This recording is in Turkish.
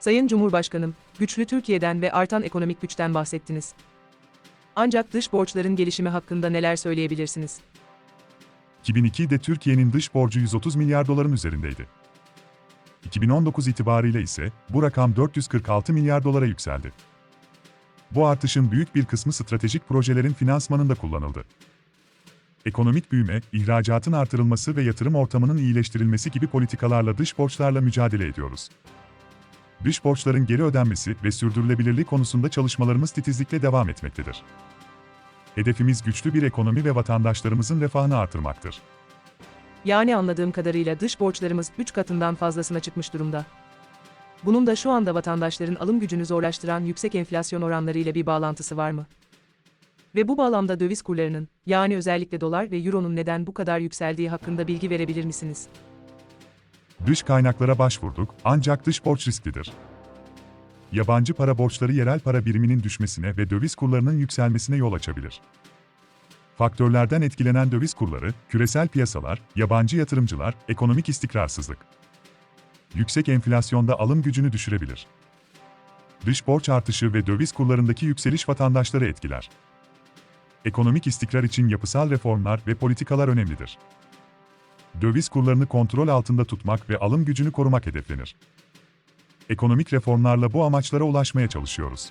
Sayın Cumhurbaşkanım, güçlü Türkiye'den ve artan ekonomik güçten bahsettiniz. Ancak dış borçların gelişimi hakkında neler söyleyebilirsiniz? 2002'de Türkiye'nin dış borcu 130 milyar doların üzerindeydi. 2019 itibariyle ise bu rakam 446 milyar dolara yükseldi. Bu artışın büyük bir kısmı stratejik projelerin finansmanında kullanıldı. Ekonomik büyüme, ihracatın artırılması ve yatırım ortamının iyileştirilmesi gibi politikalarla dış borçlarla mücadele ediyoruz. Dış borçların geri ödenmesi ve sürdürülebilirliği konusunda çalışmalarımız titizlikle devam etmektedir. Hedefimiz güçlü bir ekonomi ve vatandaşlarımızın refahını artırmaktır. Yani anladığım kadarıyla dış borçlarımız 3 katından fazlasına çıkmış durumda. Bunun da şu anda vatandaşların alım gücünü zorlaştıran yüksek enflasyon oranları ile bir bağlantısı var mı? Ve bu bağlamda döviz kurlarının, yani özellikle dolar ve euronun neden bu kadar yükseldiği hakkında bilgi verebilir misiniz? Dış kaynaklara başvurduk ancak dış borç risklidir. Yabancı para borçları yerel para biriminin düşmesine ve döviz kurlarının yükselmesine yol açabilir. Faktörlerden etkilenen döviz kurları, küresel piyasalar, yabancı yatırımcılar, ekonomik istikrarsızlık. Yüksek enflasyonda alım gücünü düşürebilir. Dış borç artışı ve döviz kurlarındaki yükseliş vatandaşları etkiler. Ekonomik istikrar için yapısal reformlar ve politikalar önemlidir. Döviz kurlarını kontrol altında tutmak ve alım gücünü korumak hedeflenir. Ekonomik reformlarla bu amaçlara ulaşmaya çalışıyoruz.